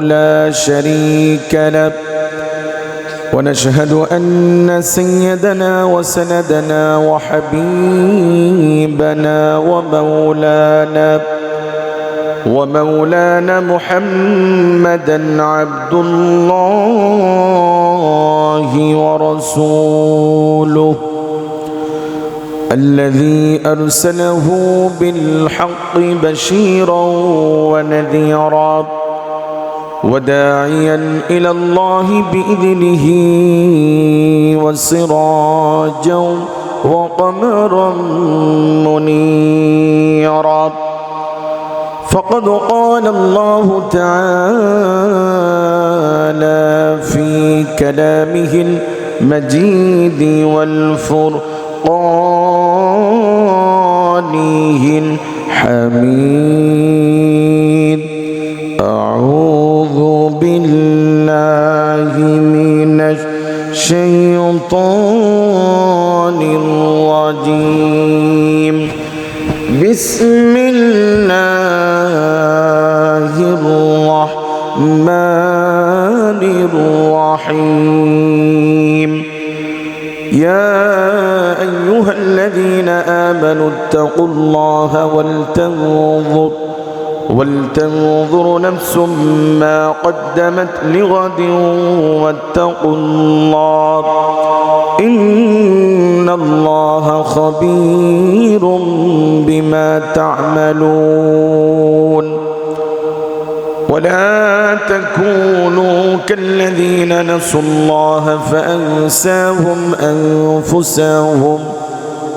لا شريك له. ونشهد أن سيدنا وسندنا وحبيبنا ومولانا ومولانا محمدا عبد الله ورسوله الذي أرسله بالحق بشيرا ونذيرا. وداعيا إلى الله بإذنه وسراجا وقمرا منيرا. فقد قال الله تعالى في كلامه المجيد والفرقانه الحميد. الشيطان الرجيم. بسم الله الرحمن الرحيم يا أيها الذين آمنوا اتقوا الله ولتنظر ولتنظر نفس ما قدمت لغد واتقوا الله إن الله خبير بما تعملون ولا تكونوا كالذين نسوا الله فأنساهم أنفسهم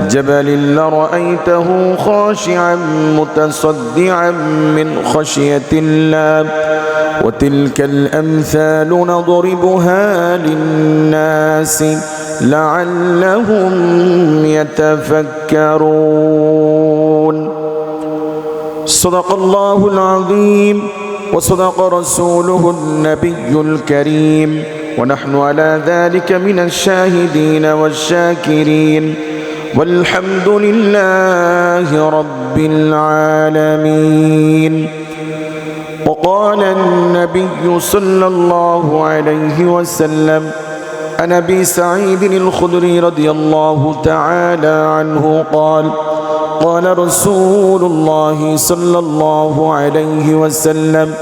جبل لرأيته خاشعا متصدعا من خشية الله وتلك الأمثال نضربها للناس لعلهم يتفكرون. صدق الله العظيم وصدق رسوله النبي الكريم ونحن على ذلك من الشاهدين والشاكرين. والحمد لله رب العالمين. وقال النبي صلى الله عليه وسلم عن أبي سعيد الخدري رضي الله تعالى عنه قال قال رسول الله صلى الله عليه وسلم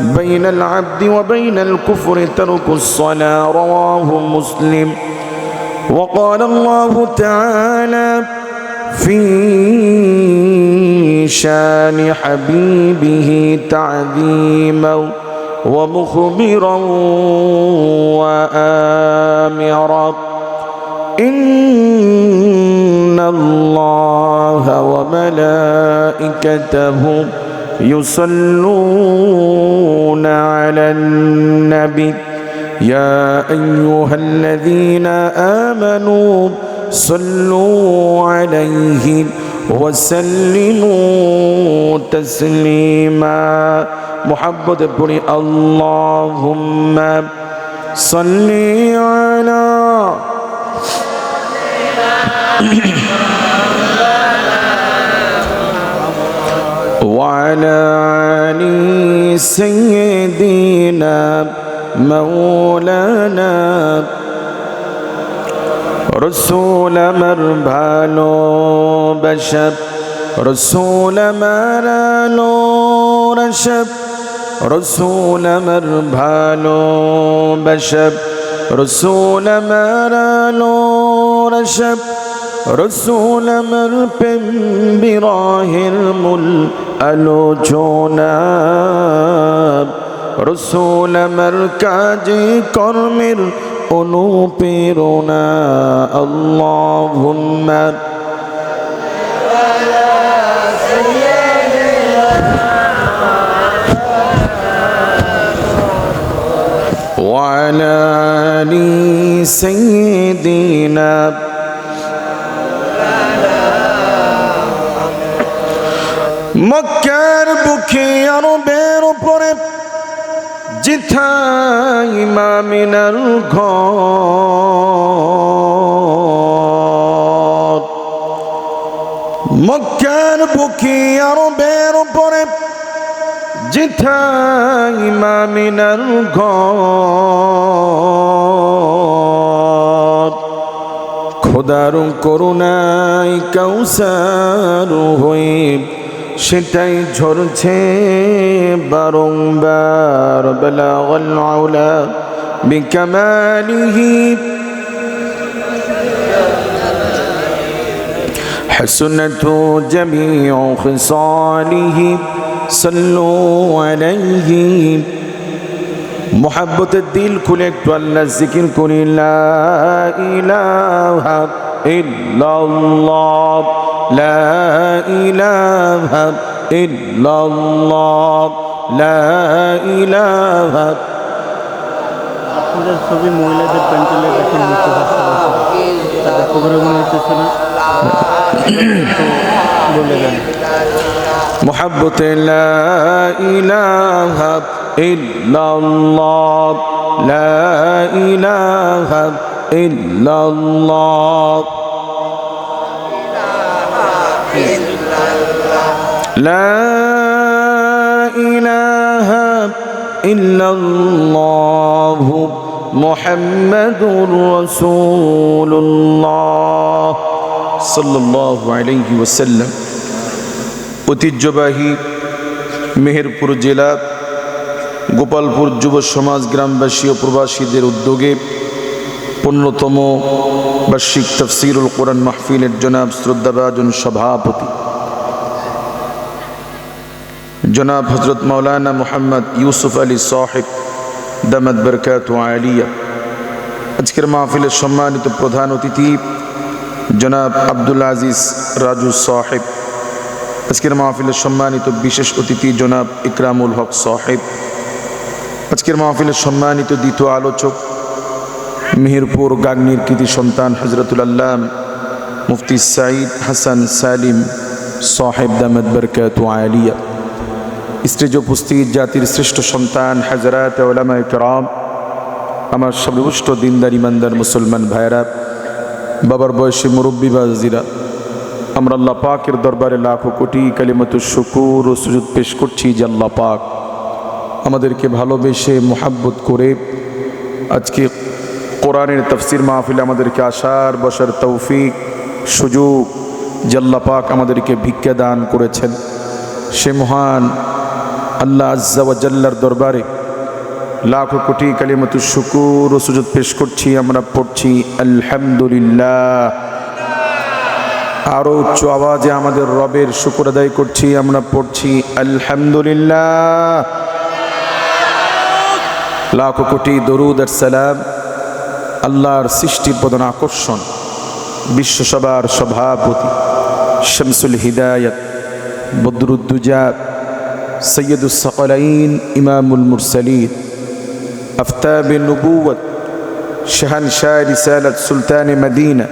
بين العبد وبين الكفر ترك الصلاة رواه مسلم. وقال الله تعالى في شان حبيبه تعظيما ومخبرا وآمرا. إن الله وملائكته يصلون على النبي. يا أيها الذين آمنوا صلوا عليه وسلموا تسليما. محبت بني اللهم صل على وعلى آل سيدنا مولانا. رسول مربانو بشب رسول مرانو رشب رسول مربانو بشب رسول مرانو رشب رسول مر براہ المل ألو جوناب রসুল আমার কাজে কর্মের অনুপ্রেরণা আল্লাহুম্মা وعلى آل سيدنا মক্কার বুকে আরবের উপরে জিথা ইমামিনার ঘর। মক্কার বুকে আরবের উপরে জিথা ইমামিনার ঘর। খোদার করুণাই কৌসার হয়ে সেটাই ঝরছে বারংবার বলাগল আউলা বিকামালিহি حسنت جميع خصاله صلوا عليه মোহাব্বতের দিল খুলে একটু আল্লাহ জিকির করি লা ইলাহা ইল্লাল্লাহ লা ইলাহা ইল্লাল্লাহ লা ইলাহা আপনাদের ছবি মহিলাদের প্যান্টেলে দেখেন নিচে রাস্তা বসে তাদের কবরে মনে হচ্ছে না তো বলে দেন محبة لا إله إلا الله لا إله إلا الله لا إله إلا الله محمد رسول الله صلى الله عليه وسلم ঐতিহ্যবাহী মেহেরপুর জেলা গোপালপুর যুব সমাজ গ্রামবাসী ও প্রবাসীদের উদ্যোগে পনেরোতম বার্ষিক তফসিরুল কোরআন মাহফিলের জনাব শ্রদ্ধাভাজন সভাপতি জনাব হজরত মৌলানা মোহাম্মদ ইউসুফ আলী সাহেব দামাদ বরকাত আলিয়া আজকের মাহফিলের সম্মানিত প্রধান অতিথি জনাব আব্দুল আজিজ রাজু সাহেব আজকের মাহফিলের সম্মানিত বিশেষ অতিথি জনাব ইকরামুল হক সাহেব আজকের মাহফিলের সম্মানিত দ্বিতীয় আলোচক মেহেরপুর গাগনির কৃতি সন্তান হজরতুল আল্লাহ মুফতি সাঈদ হাসান সালিম সাহেব দামদ বরকাত আলিয়া স্টেজ উপস্থিত জাতির শ্রেষ্ঠ সন্তান, হাজরাত ওলামা করম, আমার সর্বোষ্ট দিনদার, ইমানদার মুসলমান ভাইরা বাবার বয়সী মুরব্বী বাজিরা আমরা আল্লাহ পাকের দরবারে লাখো কোটি কালিমত শুকুর ও সুযোগ পেশ করছি যে আল্লাহ পাক আমাদেরকে ভালোবেসে মোহাব্বত করে আজকে কোরআনের তফসির মাহফিলে আমাদেরকে আসার, বসার তৌফিক, সুযোগ যে পাক আমাদেরকে ভিক্ষা দান করেছেন। সে মহান আল্লাহ আজ্জাওয়াজাল্লার দরবারে লাখো কোটি কালিমত শুকুর ও সুযোগ পেশ করছি, আমরা পড়ছি আলহামদুলিল্লাহ। আরও উচ্চ আওয়াজে আমাদের রবের শুকুর আদায় করছি, আমরা পড়ছি আলহামদুলিল্লাহ। লাখো কোটি দরুদ আর সালাম, আল্লাহর সৃষ্টির প্রধান আকর্ষণ বিশ্বসভার সভাপতি, শামসুল হিদায়ত বদরুদ্দুজা সৈয়দুল সকলাইন ইমামুল মুরসালিন, আফতাব নবুয়ত শাহানশাহ রিসালত সুলতান মদিনা,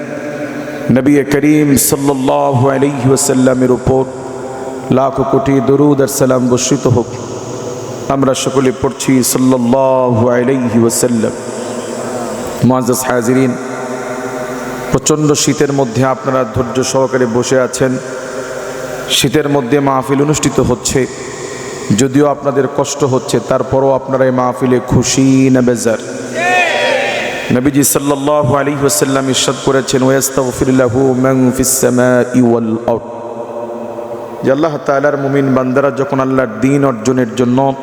নবী করিম সাল্লাহ আলহি ওসাল্লামের উপর লাখো কোটি দরুদ আর সালাম বর্ষিত হোক। আমরা সকলে পড়ছি সাল্লাহ আলহি ওসাল্লাম মাজাজ হাজিরিন, প্রচণ্ড শীতের মধ্যে আপনারা ধৈর্য সহকারে বসে আছেন। শীতের মধ্যে মাহফিল অনুষ্ঠিত হচ্ছে। যদিও আপনাদের কষ্ট হচ্ছে, তারপরও আপনারা এই মাহফিলে খুশি না বেজার। নবীজি সাল্লাল্লাহু আলাইহি ওয়াসাল্লাম ইরশাদ করেছেন, ওয়াস্তাগফিরুল্লাহু মান ফিস সামাই ওয়াল আরদ। যে আল্লাহ তাআলার মুমিন বান্দারা যখন আল্লাহর দ্বীন অর্জনের জন্য,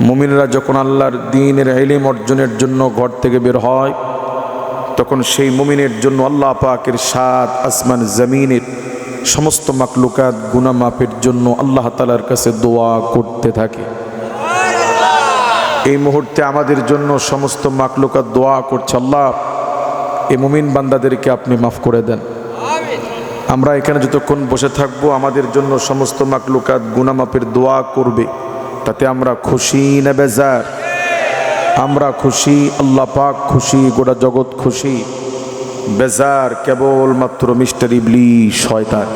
মুমিনরা যখন আল্লাহর দ্বীনের ইলম অর্জনের জন্য ঘর থেকে বের হয়, তখন সেই মুমিনের জন্য আল্লাহ পাকের সাত আসমান, জমিনের সমস্ত মাকলুকাত গুনা মাপের জন্য আল্লাহ তালার কাছে দোয়া করতে থাকে। এই মুহূর্তে আমাদের জন্য সমস্ত মাকলুকাত দোয়া করছে আল্লাহ। এই মুমিন বান্দাদেরকে আপনি মাফ করে দেন। আমরা এখানে যতক্ষণ বসে থাকব, আমাদের জন্য সমস্ত মাকলুকাত গুনামাপের দোয়া করবে। তাতে আমরা খুশি না বেজার? আমরা খুশি, আল্লাহ পাক খুশি, গোটা জগৎ খুশি। বেজার, কেবলমাত্র মিস্টার ইবলি শয়তান।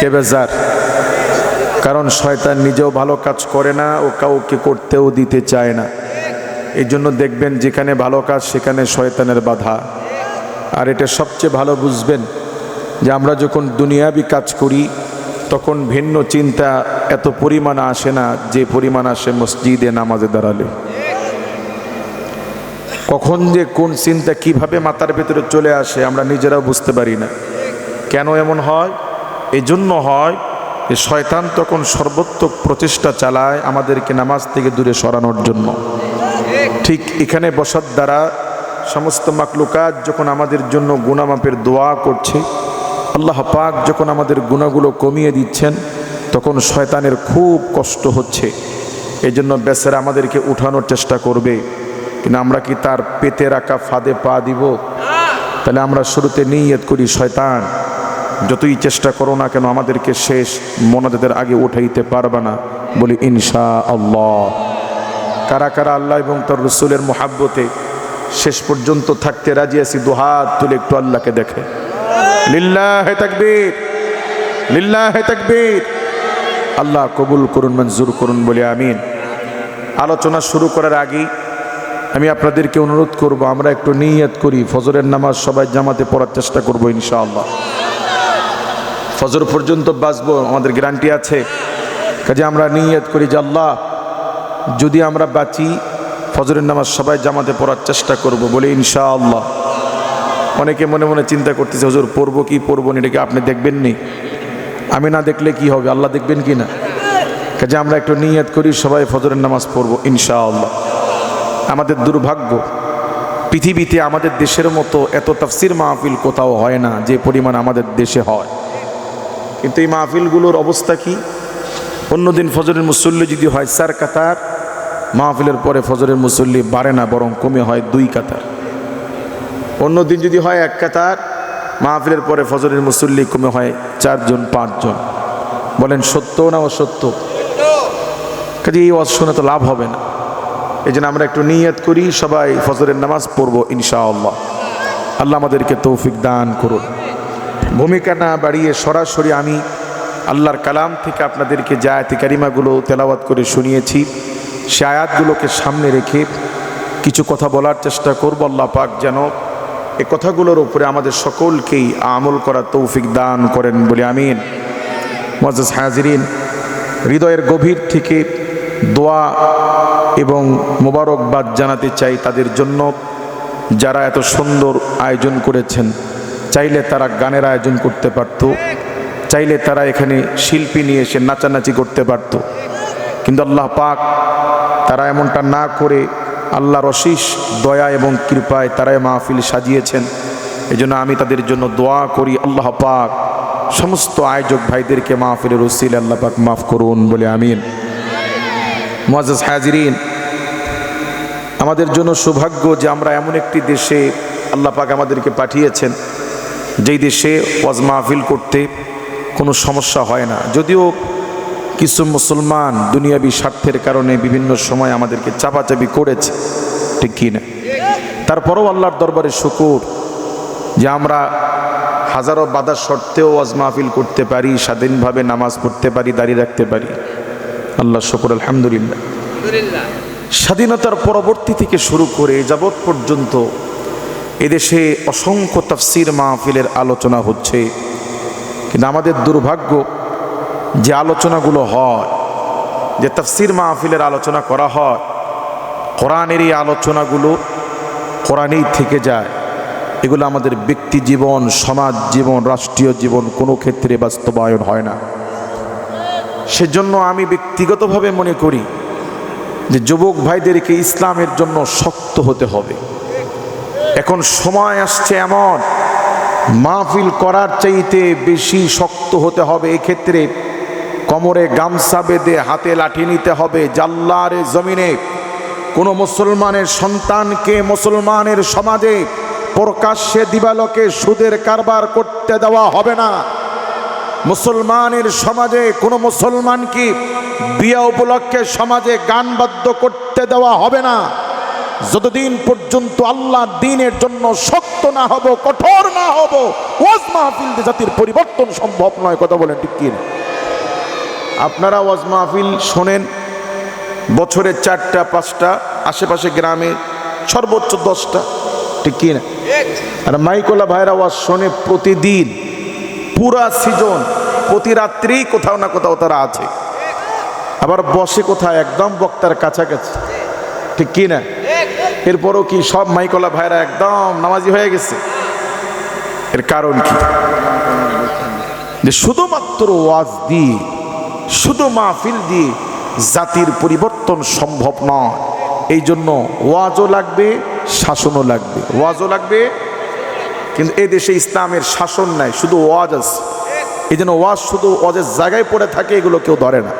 কে বেজার? কারণ শয়তান নিজেও ভালো কাজ করে না ও কাউকে করতেও দিতে চায় না। এই জন্য দেখবেন যেখানে ভালো কাজ, সেখানে শয়তানের বাধা। আর এটা সবচেয়ে ভালো বুঝবেন যে আমরা যখন দুনিয়াবি কাজ করি, তখন ভিন্ন চিন্তা এত পরিমাণ আসে না যে পরিমাণ আসে মসজিদে নামাজে দাঁড়ালে। কখন যে কোন চিন্তা কীভাবে মাথার ভেতরে চলে আসে আমরা নিজেরাও বুঝতে পারি না। কেন এমন হয়? এই জন্য হয় যে শয়তান তখন সর্বোত্তক প্রচেষ্টা চালায় আমাদেরকে নামাজ থেকে দূরে সরানোর জন্য। ঠিক এখানে বসার দ্বারা সমস্ত মাকলুকাত যখন আমাদের জন্য গুনামাপের দোয়া করছে, আল্লাহ পাক যখন আমাদের গুণাগুলো কমিয়ে দিচ্ছেন, তখন শয়তানের খুব কষ্ট হচ্ছে। এই জন্য বেচারা আমাদেরকে উঠানোর চেষ্টা করবে। কিন্তু আমরা কি তার পেতে রাখা ফাঁদে পা দিব? তাহলে আমরা শুরুতে নিয়ত করি, শয়তান, যতই চেষ্টা করো না কেন, আমাদেরকে শেষ মোনাজাতের আগে উঠাইতে পারবে না। বলি ইনশা আল্লাহ কারা কারা আল্লাহ এবং তার রসুলের মোহাব্বতে শেষ পর্যন্ত থাকতে রাজি আছি, দুহাত তুলে একটু আল্লাহকে দেখে। লিল্লাহ তাকবীর লিল্লাহ তাকবীর। আল্লাহ কবুল করুন, মঞ্জুর করুন, বলে, আমিন। আলোচনা শুরু করার আগেই আমি আপনাদেরকে অনুরোধ করব, আমরা একটু নিয়ত করি। ফজরের নামাজ সবাই জামাতে পড়ার চেষ্টা করব ইনশাআল্লাহ। ফজর পর্যন্ত বাঁচবো, আমাদের গ্যারান্টি আছে। কাজে আমরা নিয়ত করি যে আল্লাহ, যদি আমরা বাঁচি, ফজরের নামাজ সবাই জামাতে পড়ার চেষ্টা করব বলে ইনশাআল্লাহ। অনেকে মনে মনে চিন্তা করতেছে, হুজুর, পড়ব কি পড়ব না? এটাকে আপনি দেখবেন নি? আমি না দেখলে কি হবে? আল্লাহ দেখবেন কি না কাজে আমরা একটু নিয়ত করি, সবাই ফজরের নামাজ পড়ব ইনশাআল্লাহ। আমাদের দুর্ভাগ্য। পৃথিবীতে আমাদের দেশের মতো এত তাফসির মাহফিল কোথাও হয় না যে পরিমাণ আমাদের দেশে হয়। কিন্তু এই মাহফিলগুলোর অবস্থা কি? অন্যদিন ফজরের মুসল্লি যদি হয় চার কাতার, মাহফিলের পরে ফজরের মুসল্লি বাড়ে না, বরং কমে হয় দুই কাতার। অন্যদিন যদি হয় এক কাতার, মাহফিলের পরে ফজরের মুসল্লি কমে হয় চারজন, পাঁচজন। বলেন সত্য না অসত্য? কাজে এই শুনে তো লাভ হবে না। এই জন্য আমরা একটু নিয়ত করি, সবাই ফজরের নামাজ পড়ব ইনশাআল্লাহ। আল্লাহ আমাদেরকে তৌফিক দান করুন। ভূমিকা না বাড়িয়ে সরাসরি আমি আল্লাহর কালাম থেকে আপনাদেরকে যে আয়াতি কারিমাগুলো তেলাওয়াত করে শুনিয়েছি, সে আয়াতগুলোকে সামনে রেখে কিছু কথা বলার চেষ্টা করব, আল্লাহ পাক যেন এ কথাগুলোর উপরে আমাদের সকলকেই আমল করার তৌফিক দান করেন বলে আমিন। মজাজ হাজিরিন, হৃদয়ের গভীর থেকে দোয়া এবং মোবারকবাদ জানাতে চাই তাদের জন্য। যারা এত সুন্দর আয়োজন করেছেন, চাইলে তারা গানের আয়োজন করতে পারত। চাইলে তারা এখানে শিল্পী নিয়ে এসে নাচানাচি করতে পারত। কিন্তু আল্লাহ পাক তারা এমনটা না করে আল্লাহর অশিস দয়া এবং কৃপায় তারাই মাহফিল সাজিয়েছেন। এই জন্য আমি তাদের জন্য দোয়া করি, আল্লাহ পাক সমস্ত আয়োজক ভাইদেরকে মাহফিলের রসিল আল্লাহ পাক মাফ করুন বলে আমিন। মজাজ হাজিরিন, আমাদের জন্য সৌভাগ্য যে আমরা এমন একটি দেশে আল্লাহ পাক আমাদেরকে পাঠিয়েছেন, যেই দেশে ওয়াজ মাহফিল করতে কোনো সমস্যা হয় না। যদিও কিছু মুসলমান দুনিয়াবি স্বার্থের কারণে বিভিন্ন সময় আমাদেরকে চাপাচাপি করেছে, ঠিক কি না? তারপরেও আল্লাহর দরবারে শুকুর যে আমরা হাজারো বাধা সত্ত্বেও ওয়াজ মাহফিল করতে পারি, স্বাধীনভাবে নামাজ পড়তে পারি, দাঁড়িয়ে রাখতে পারি। আল্লাহ শুকুর, আলহামদুলিল্লাহ। স্বাধীনতার পরবর্তী থেকে শুরু করে যাবৎ পর্যন্ত এদেশে অসংখ্য তাফসির মাহফিলের আলোচনা হচ্ছে। কিন্তু আমাদের দুর্ভাগ্য যে আলোচনাগুলো হয়, যে তাফসির মাহফিলের আলোচনা করা হয়, কোরআনের এই আলোচনাগুলো কোরআনেই থেকে যায়। এগুলো আমাদের ব্যক্তি জীবন, সমাজ জীবন, রাষ্ট্রীয় জীবন কোনো ক্ষেত্রে বাস্তবায়ন হয় না। সেজন্য আমি ব্যক্তিগতভাবে মনে করি যে যুবক ভাইদেরকে ইসলামের জন্য শক্ত হতে হবে। এখন সময় আসছে এমন, মাহফিল করার চাইতে বেশি শক্ত হতে হবে। এক্ষেত্রে কোমরে গামছা বেঁধে হাতে লাঠি নিতে হবে। জাল্লারে জমিনে কোনো মুসলমানের সন্তানকে মুসলমানের সমাজে প্রকাশ্যে দিবালকে সুদের কারবার করতে দেওয়া হবে না। মুসলমানের সমাজে, কোনো মুসলমানকে বিয়া উপলক্ষে সমাজে গান বাদ্য করতে দেওয়া হবে না? যতদিন পর্যন্ত আল্লাহ দিনের জন্য শক্ত না হব, কঠোর না হব, ওয়াজ মাহফিল জাতির পরিবর্তন সম্ভব নয়, কথা বলেন ঠিক কি না? আপনারা ওয়াজ মাহফিল শোনেন, বছরে চারটা, পাঁচটা, আশেপাশে গ্রামে সর্বোচ্চ দশটা, ঠিক কি না? আর মাইকোলা ভাইরা ওয়াজ শোনে প্রতিদিন। পুরা সিজন প্রতি রাত্রি কোথাও না কোথাও তারা আছে। আবার বসে কোথায়? একদম বক্তার কাছাকাছি। ঠিক কি না? এরপরও কি সব মাইকলা ভাইরা একদম নামাজি হয়ে গেছে? এর কারণ কি? যে শুধুমাত্র ওয়াজ দিয়ে, শুধু মাহফিল দিয়ে জাতির পরিবর্তন সম্ভব নয়। এই জন্য ওয়াজও লাগবে, শাসনও লাগবে। ওয়াজও লাগবে কিন্তু এই দেশে ইসলামের শাসন নাই, শুধু ওয়াজ আছে। এই জন্য ওয়াজ শুধু ওয়াজের জায়গায় পড়ে থাকে, এগুলো কেউ ধরে না।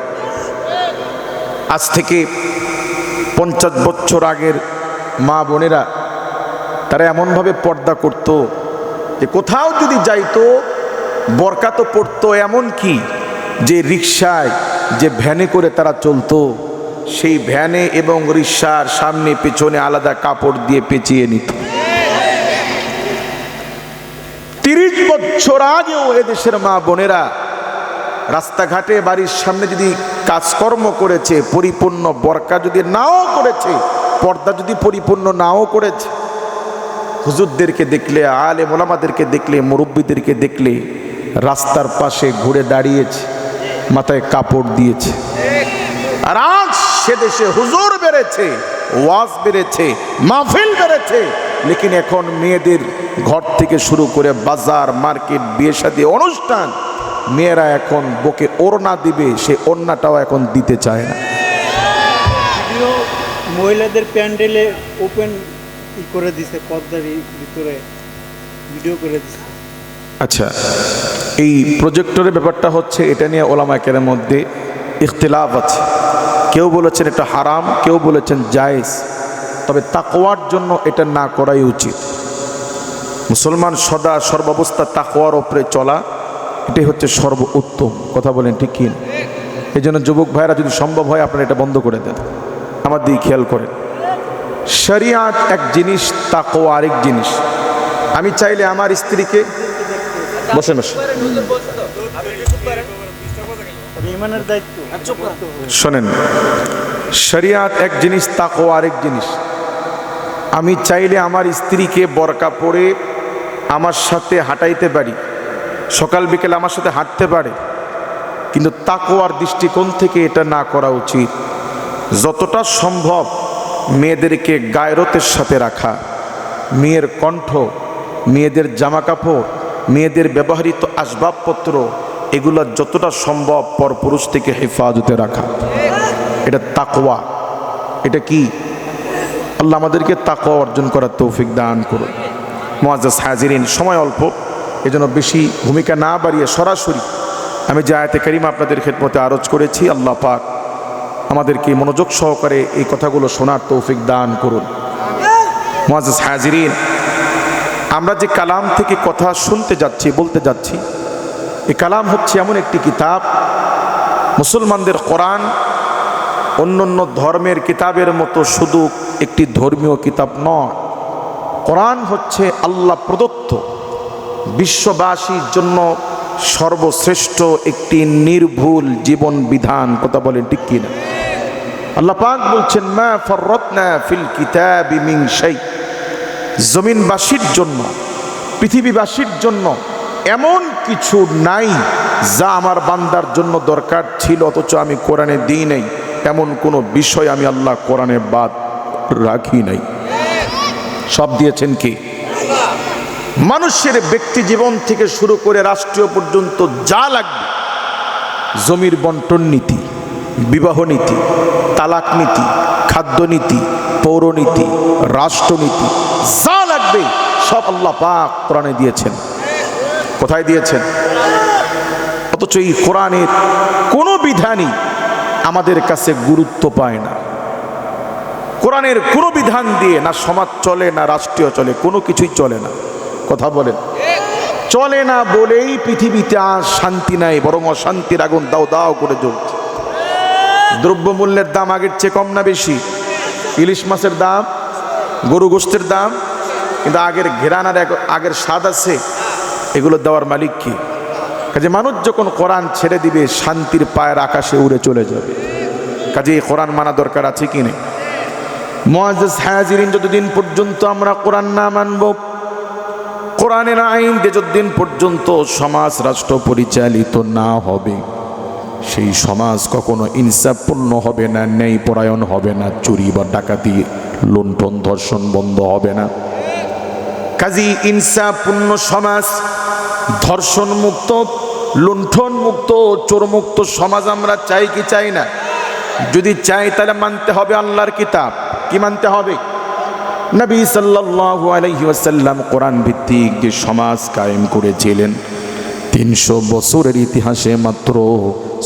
আজ থেকে পঞ্চাশ বছর আগের মা বোনেরা, তারা এমনভাবে পর্দা করত যে কোথাও যদি যাইতো বরকা তো পড়তো এমন কি? যে রিক্সায় যে ভ্যানে করে তারা চলতো, সেই ভ্যানে এবং রিক্সার সামনে, পেছনে আলাদা কাপড় দিয়ে পেঁচিয়ে নিত। তিরিশ বছর আগেও এদেশের মা বোনেরা রাস্তাঘাটে, বাড়ির সামনে যদি কাজকর্ম করেছে, পরিপূর্ণ বরকা যদি নাও করেছে, পর্দা যদি পরিপূর্ণ নাও করেছে, হুজুরদেরকে দেখলে আলে মোলামাদেরকে দেখলে, মুরব্বীদেরকে দেখলে রাস্তার পাশে ঘুরে দাঁড়িয়েছে, মাথায় কাপড় দিয়েছে। আর আজ সে দেশে হুজুর বেড়েছে, ওয়াজ বেড়েছে, মাহফিল বেড়েছে লেকিন এখন মেয়েদের ঘর থেকে শুরু করে বাজার মার্কেট বিয়ে শাদী অনুষ্ঠান মেয়েরা এখন বকে ওড়না দিবে সে ওড়নাটাও এখন দিতে চায় না। মহিলাদের প্যান্ডেলে ওপেন করে দিছে ই ভিতরে ভিডিও করে দিছে। আচ্ছা এই প্রজেক্টরের ব্যাপারটা হচ্ছে এটা নিয়ে ওলামাকের মধ্যে ইখতিলাফ আছে। কেউ বলেছেন এটা হারাম কেউ বলেছেন জায়েজ। তবে তাকোয়ার জন্য এটা না করাই উচিত। মুসলমান সদা সর্বাবস্থা তাকোয়ার ওপরে চলা এটাই হচ্ছে সর্ব উত্তম কথা বলেন ঠিক কি এই জন্য যুবক ভাইরা যদি সম্ভব হয় আপনারা এটা বন্ধ করে দেন। আমার দিকে খেয়াল করেন। শরিয়াত এক জিনিস তাকওয়া আরেক জিনিস। আমি চাইলে আমার স্ত্রীকে বসে বসে শোনেন শরিয়াত এক জিনিস তাকো আরেক জিনিস। আমি চাইলে আমার স্ত্রীকে বরকা পরে আমার সাথে হাঁটাইতে পারি। সকাল বিকেল আমার সাথে হাঁটতে পারে। কিন্তু তাকোয়ার দৃষ্টিকোণ থেকে এটা না করা উচিত। যতটা সম্ভব মেয়েদেরকে গায়রতের সাথে রাখা। মেয়ের কণ্ঠ, মেয়েদের জামা কাপড় মেয়েদের ব্যবহৃত আসবাবপত্র, এগুলো যতটা সম্ভব পরপুরুষ থেকে হেফাজতে রাখা। এটা তাকওয়া। এটা কি? আল্লাহ আমাদেরকে তাকওয়া অর্জন করার তৌফিক দান করুন। মোয়াজ্জাজ হাজিরিন, সময় অল্প, এজন্য বেশি ভূমিকা না বাড়িয়ে সরাসরি আমি যে আয়াতে কারিমা আপনাদের খেদমতে আরজ করেছি, আল্লাহ পাক আমাদেরকে মনোযোগ সহকারে এই কথাগুলো শোনার তৌফিক দান করুন। মোয়াজ্জাজ হাজিরিন, আমরা যে কালাম থেকে কথা শুনতে যাচ্ছি, বলতে যাচ্ছি এই কালাম হচ্ছে এমন একটি কিতাব, মুসলমানদের কোরআন অন্য অন্য ধর্মের কিতাবের মতো শুধু একটি ধর্মীয় কিতাব নয়। কোরআন হচ্ছে আল্লাহ প্রদত্ত। বিশ্ববাসীর জন্য সর্বশ্রেষ্ঠ একটি নির্ভুল জীবন বিধান, কথা বলেন ঠিক কিনা? আল্লাহ পাক বলছেন, মা ফররতনা ফিল কিতাবি মিন শাই। জমিনবাসীর জন্য, পৃথিবীবাসীর জন্য এমন কিছু নাই যা আমার বান্দার জন্য দরকার ছিল, অথচ আমি কোরআনে দিই নাই। এমন কোনো বিষয় আমি আল্লাহ কোরআনে বাদ রাখি নাই। সব দিয়েছেন কি? মানুষের ব্যক্তি জীবন থেকে শুরু করে রাষ্ট্রীয় পর্যন্ত যা লাগবে, জমির বন্টন নীতি, বিবাহ নীতি, তালাক নীতি, খাদ্য নীতি পৌরনীতি রাষ্ট্রনীতি যা লাগবে সব আল্লাহ পাক কোরআনে দিয়েছেন। কোথায় দিয়েছেন? অথচ এই কোরআনের কোনো বিধানই আমাদের কাছে গুরুত্ব পায় না। কোরআনের কোনো বিধান দিয়ে না সমাজ চলে, না রাষ্ট্রীয় চলে, কোনো কিছুই চলে না। কথা বলেন। চলে না বলেই পৃথিবীতে আর শান্তি নাই, বরং অশান্তির আগুন দাও দাও করে জ্বলছে। দ্রব্যমূল্যের দাম আগের চেয়ে কম না বেশি। ইলিশ মাছের দাম, গরু গোষ্ঠের দাম, কিন্তু আগের ঘেরানার এক- আগের স্বাদ আছে, এগুলো দেওয়ার মালিক কি? কাজে মানুষ যখন কোরআন ছেড়ে দিবে, শান্তির পায়ের আকাশে উড়ে চলে যাবে। কাজে এই কোরআন মানা দরকার আছে কি নেই? মোয়াজ হায়াজিরিন যতদিন পর্যন্ত আমরা কোরআন না মানব, কোরআনের আইন যতদিন পর্যন্ত সমাজ রাষ্ট্র পরিচালিত না হবে, সেই সমাজ কখনো ইনসাফপূর্ণ হবে না ন্যায় পরায়ণ হবে না, চুরি বা ডাকাতি, লুণ্ঠন, ধর্ষণ বন্ধ হবে না। কাজী ইনসাফপূর্ণ সমাজ, ধর্ষণ মুক্ত, লুণ্ঠন মুক্ত, চোর মুক্ত সমাজ আমরা চাই কি চাই না? যদি চাই তাহলে মানতে হবে আল্লাহর কিতাব। কি মানতে হবে? নবী সাল্লাল্লাহু আলাইহি ওয়াসাল্লাম কোরআন ভিত্তিক যে সমাজ কায়েম করেছিলেন, তিনশো বছরের ইতিহাসে মাত্র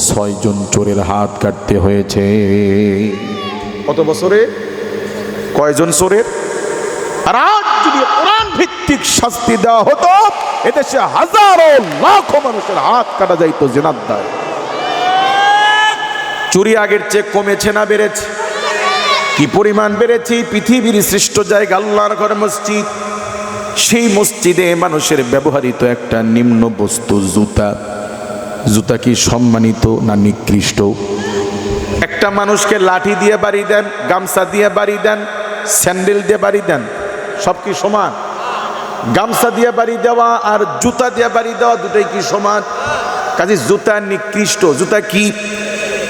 ছয়জন চোরের হাত কাটতে হয়েছে। কত বছরে? কয়জন চোরের? আর আজ যদি কোরআন ভিত্তিক শাস্তি দেওয়া হতো, এদেশে হাজারো লাখো মানুষের হাত কাটা যাইতো, জেনার দায়। চুরি আগের চেয়ে কমেছে না, বেড়েছে। কি পরিমাণ বেড়েছে? পৃথিবীর সৃষ্ট জায়গা, আল্লাহর ঘর, মসজিদ। সেই মসজিদে মানুষের ব্যবহৃত একটা নিম্ন বস্তু, জুতা। জুতা কি সম্মানিত না নিকৃষ্ট? একটা মানুষকে লাঠি দিয়ে বাড়ি দেন, গামছা দিয়ে বাড়ি দেন, স্যান্ডেল দিয়ে বাড়ি দেন, সব কি সমান? গামছা দিয়ে বাড়ি দেওয়া আর জুতা দিয়ে বাড়ি দেওয়া দুটাই কি সমান? কাজে জুতা নিকৃষ্ট। জুতা কি?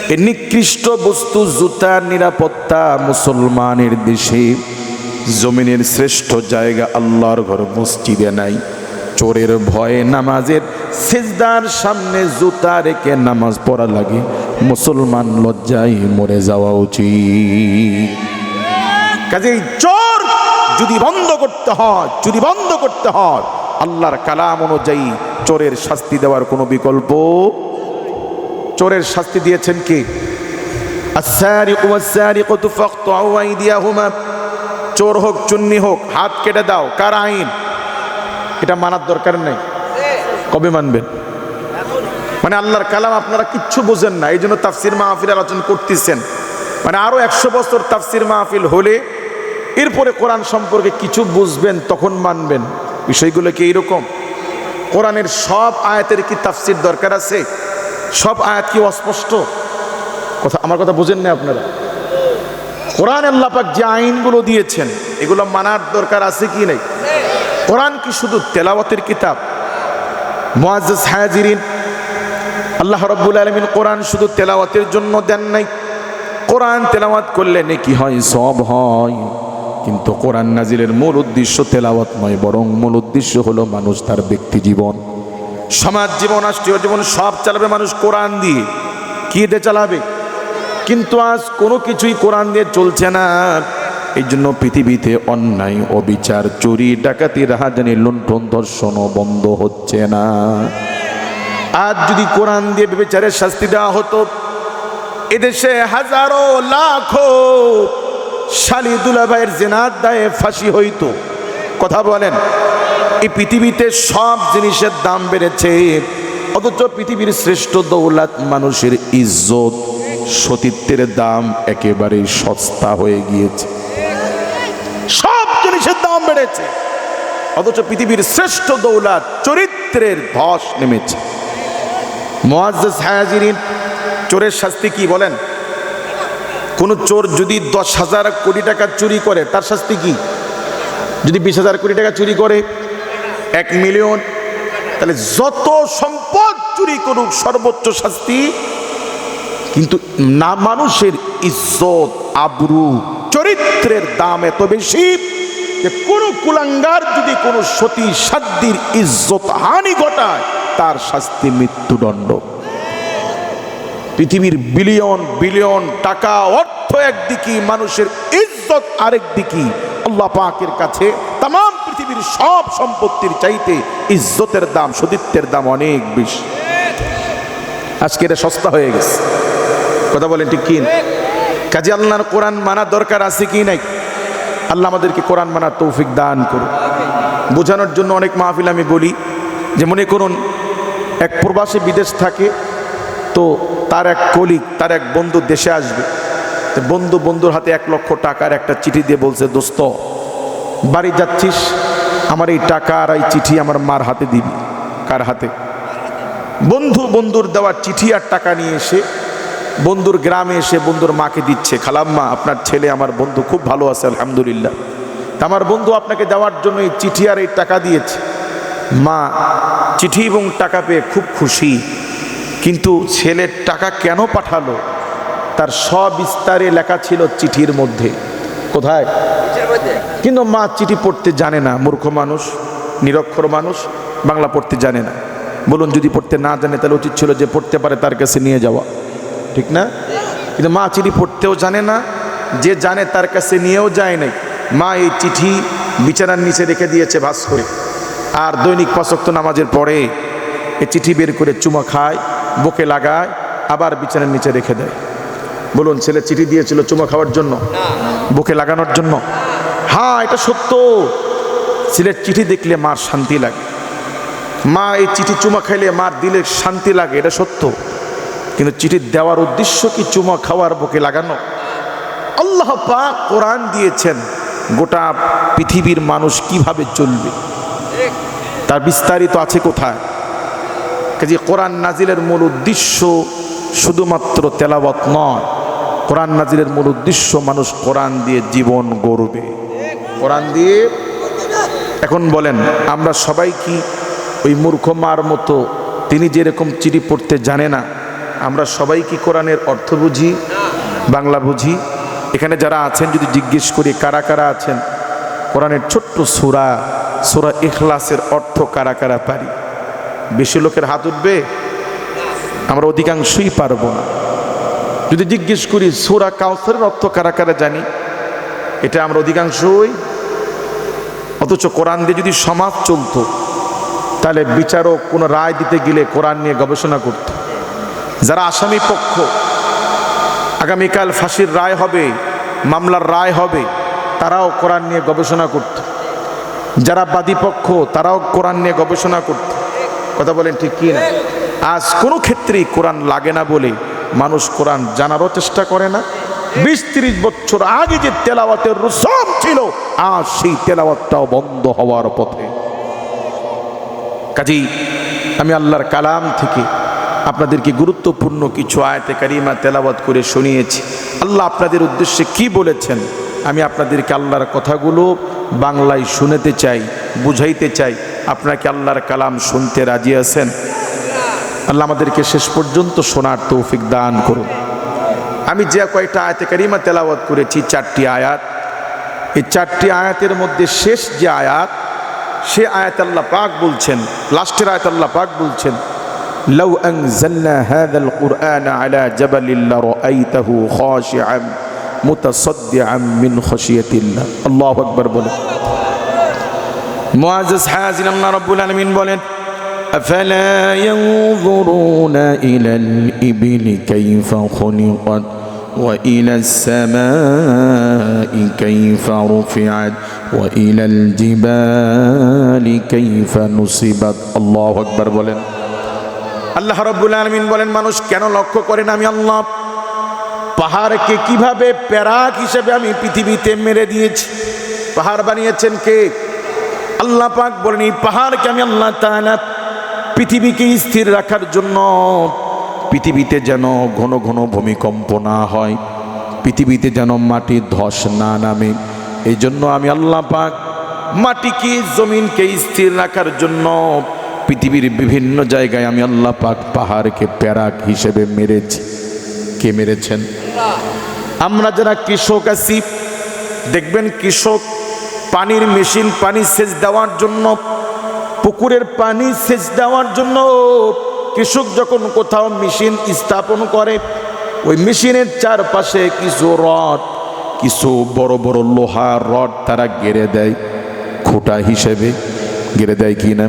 এ নিকৃষ্ট বস্তু জুতার নিরাপত্তা মুসলমানের দেশে। জমিনের শ্রেষ্ঠ জায়গা আল্লাহর ঘর, মসজিদে নাই। চোরের ভয়ে নামাজের সেজদার সামনে জুতা রেখে নামাজ পড়া লাগে। মুসলমান লজ্জায় মরে যাওয়া উচিত। কাজেই চোর যদি বন্ধ করতে হয়, যদি বন্ধ করতে হয়, আল্লাহর কালাম অনুযায়ী চোরের শাস্তি দেওয়ার কোনো বিকল্প চোরের শাস্তি দিয়েছেন কি? চোর হোক, চুন্নি হোক, হাত কেটে দাও, কার আইন? এটা মানার দরকার নেই। কবে মানবেন? মানে আল্লাহর কালাম আপনারা কিচ্ছু বোঝেন না এই জন্য তাফসির মাহফিল আলোচনা করতেছেন। মানে আরও একশো বছর তাফসির মাহফিল হলে এরপরে কোরআন সম্পর্কে কিছু বুঝবেন, তখন মানবেন। বিষয়গুলো কি এইরকম? কোরআনের সব আয়াতের কি তাফসির দরকার আছে? সব আয়াত কি অস্পষ্ট? কথা আমার কথা বুঝেন না আপনারা। কোরআন আল্লাহ পাক যে আইনগুলো দিয়েছেন, এগুলো মানার দরকার আছে কি নেই? কোরআন কি শুধু তেলাওয়াতের কিতাব? মুআজ্জাজ হাজিরিন, আল্লাহ রব্বুল আলমিন কোরআন শুধু তেলাওয়াতের জন্য দেন নাই। কোরআন তেলাওয়াত করলে নেকি হয়, সব হয়। কিন্তু কোরআন নাজিলের মূল উদ্দেশ্য তেলাওয়াত নয়, বরং মূল উদ্দেশ্য হলো মানুষ তার ব্যক্তি জীবন। সমাজ জীবন, রাষ্ট্রীয় জীবন সব চালাবে মানুষ কোরআন দিয়ে। কি দিয়ে চালাবে? কিন্তু আজ কোনো কিছুই কোরআন দিয়ে চলছে না। এই জন্য পৃথিবীতে অন্যায়, অবিচার, চুরি ডাকাতি রাহাজানি লুণ্ঠন, ধর্ষণও বন্ধ হচ্ছে না। আজ যদি কোরআন দিয়ে বেচারের শাস্তি দেওয়া হতো, এদেশে হাজারো লাখো শালি দুলাভাইয়ের জেনার দায়ে ফাঁসি হইতো। কথা বলেন। এই পৃথিবীতে সব জিনিসের দাম বেড়েছে। অথচ পৃথিবীর শ্রেষ্ঠ দৌলাত মানুষের ইজ্জত, সতীত্বের দাম একেবারে সস্তা হয়ে গিয়েছে। সব জিনিসের দাম বেড়েছে। অথচ পৃথিবীর শ্রেষ্ঠ দৌলাত চরিত্রের ধস নেমেছে। চোরের শাস্তি কি বলেন? কোন চোর যদি দশ হাজার কোটি টাকা চুরি করে, তার শাস্তি কি? যদি বিশ হাজার কোটি টাকা চুরি করে, এক মিলিয়ন, তাহলে যত সম্পদ চুরি করুক সর্বোচ্চ শাস্তি। কিন্তু না, মানুষের ইজ্জত, আবরু, চরিত্রের দাম এত বেশি যে কোনো কুলাঙ্গার যদি কোনো সতী সাধ্যির ইজ্জত হানি ঘটায়, তার শাস্তি মৃত্যুদণ্ড। পৃথিবীর বিলিয়ন বিলিয়ন টাকা অর্থ একদিকে মানুষের ইজ্জত আরেক দিকে আল্লাহ পাকের কাছে তাম পৃথিবীর সব সম্পত্তির চাইতে ইজ্জতের দাম, সতীত্বের দাম অনেক বেশি। আজকে এটা সস্তা হয়ে গেছে। কথা বলেন ঠিক কি? কাজে আল্লাহর কোরআন মানা দরকার আছে কি নাই? আল্লাহ আমাদেরকে কোরআন মানার তৌফিক দান করুন। বোঝানোর জন্য অনেক মাহফিল আমি বলি, যে মনে করুন, এক প্রবাসী বিদেশ থাকে, তো তার এক কলিগ, তার এক বন্ধু দেশে আসবে। বন্ধু বন্ধুর হাতে এক লক্ষ টাকার একটা চিঠি দিয়ে বলছে, দোস্ত, বাড়ি যাচ্ছিস? আমার এই টাকা আর এই চিঠি আমার মার হাতে দিবি। কার হাতে? বন্ধু বন্ধুর দেওয়ার চিঠি আর টাকা নিয়ে এসে বন্ধুর গ্রামে এসে বন্ধুর মাকে দিচ্ছে, খালাম্মা, আপনার ছেলে আমার বন্ধু খুব ভালো আছে, আলহামদুলিল্লাহ। তা আমার বন্ধু আপনাকে দেওয়ার জন্য এই চিঠি আর এই টাকা দিয়েছে। মা, চিঠি এবং টাকা পেয়ে খুব খুশি। কিন্তু ছেলের টাকা কেন পাঠালো? তার সবিস্তারে লেখা ছিল চিঠির মধ্যে। কোথায়? কিন্তু মা চিঠি পড়তে জানে না মূর্খ মানুষ নিরক্ষর মানুষ বাংলা পড়তে জানে না। বলুন যদি পড়তে না জানে তাহলে উচিত ছিল যে পড়তে পারে তার কাছে নিয়ে যাওয়া। ঠিক না? কিন্তু মা চিঠি পড়তেও জানে না যে জানে তার কাছে নিয়েও যায় নাই। মা এই চিঠি বিছানার নিচে রেখে দিয়েছে ভাস করে। আর দৈনিক পাঁচক্ত নামাজের পরে এই চিঠি বের করে চুমা খায় বুকে লাগায় আবার বিছানার নিচে রেখে দেয়। বলুন, ছেলে চিঠি দিয়েছিল চুমা খাওয়ার জন্য, বুকে লাগানোর জন্য। হ্যাঁ এটা সত্য। ছেলের চিঠি দেখলে মার শান্তি লাগে। মা এই চিঠি চুমা খাইলে মার দিলে শান্তি লাগে, এটা সত্য। কিন্তু চিঠি দেওয়ার উদ্দেশ্য কি চুমা খাওয়ার বুকে লাগানো? আল্লাহ পাক কোরআন দিয়েছেন, গোটা পৃথিবীর মানুষ কীভাবে চলবে? তার বিস্তারিত আছে কোথায়? কাজে কোরআন নাজিলের মূল উদ্দেশ্য শুধুমাত্র তেলাবত নয় কোরআন নাজিলের মূল উদ্দেশ্য মানুষ কোরআন দিয়ে জীবন গড়বে। কোরআন দিয়ে এখন বলেন, আমরা সবাই কি ওই মূর্খ মার মতো তিনি যেরকম চিঠি পড়তে জানে না, আমরা সবাই কি কোরআনের অর্থ বুঝি, বাংলা বুঝি? এখানে যারা আছেন, যদি জিজ্ঞেস করি, কারা কারা আছেন? কোরআনের ছোট্ট সুরা সুরা ইখলাসের অর্থ কারা কারা পারি? বেশি লোকের হাত উঠবে? আমরা অধিকাংশই পারব না। যদি জিজ্ঞেস করি, সুরা কাউসারের অর্থ কারা কারা জানি? এটা আমরা অধিকাংশই, অথচ কোরআন দিয়ে যদি সমাজ চলতো, তাহলে বিচারক কোনো রায় দিতে গেলে কোরআন নিয়ে গবেষণা করত। যারা আসামি পক্ষ, আগামীকাল ফাঁসির রায় হবে, মামলার রায় হবে, তারাও কোরআন নিয়ে গবেষণা করত। যারা বাদী পক্ষ, তারাও কোরআন নিয়ে গবেষণা করত। কথা বলেন ঠিক কি না? আজ কোনো ক্ষেত্রেই কোরআন লাগে না বলে মানুষ কোরআন জানারও চেষ্টা করে না। বিশ তিরিশ বছর আগে যে তেলাওয়াতের রুসম ছিল আর সেই তেলাওয়াতটাও বন্ধ হওয়ার পথে। কাজেই আমি আল্লাহর কালাম থেকে আপনাদেরকে গুরুত্বপূর্ণ কিছু আয়তে কারিমা তেলাওয়াত করে শুনিয়েছি। আল্লাহ আপনাদের উদ্দেশ্যে কি বলেছেন? আমি আপনাদেরকে আল্লাহর কথাগুলো বাংলায় শুনেতে চাই, বুঝাইতে চাই। আপনাকে আল্লাহর কালাম শুনতে রাজি আছেন? আল্লাহ আমাদেরকে শেষ পর্যন্ত শোনার তৌফিক দান করুন আমি যে কয়েকটা আয়াতে কারিমা তেলাওয়াত করেছি চারটি আয়াত এই চারটি আয়াতের মধ্যে শেষ যে আয়াত সে আয়াত আল্লাহ পাক বলছেন লাস্টের আয়াত আল্লাহ পাক বলছেন لو أنزلنا هذا القرآن على جبل لرأيته خاشعا متصدعا من خشية الله الله أكبر بولن معزز حازن الله رب العالمين بولن أفلا ينظرون إلى الإبل كيف خلقت وإلى السماء كيف رفعت وإلى الجبال كيف نصبت الله أكبر بولن আল্লাহ রব্বুল আলমিন বলেন মানুষ কেন লক্ষ্য করেন আমি আল্লাহ পাহাড়কে কিভাবে প্যারাক হিসেবে আমি পৃথিবীতে মেরে দিয়েছি পাহাড় বানিয়েছেন কে আল্লাহ পাক বলেন এই পাহাড়কে আমি আল্লাহ তাআলা পৃথিবীকে স্থির রাখার জন্য পৃথিবীতে যেন ঘন ঘন ভূমিকম্প না হয়, পৃথিবীতে যেন মাটির ধস না নামে। এই জন্য আমি আল্লাহ পাক মাটিকে, জমিনকে স্থির রাখার জন্য পৃথিবীর বিভিন্ন জায়গায় আমি আল্লাহ পাক পাহাড়কে প্যারাক হিসেবে মেরেছি। কে মেরেছেন? আমরা যারা কৃষক আছি, দেখবেন কৃষক পানির মেশিন, পানি সেচ দেওয়ার জন্য পুকুরের পানি সেচ দেওয়ার জন্য কৃষক যখন কোথাও মেশিন স্থাপন করে, ওই মেশিনের চারপাশে কিছু রড, কিছু বড় বড় লোহার রড তারা গেড়ে দেয়, খোটা হিসেবে গেড়ে দেয় কি না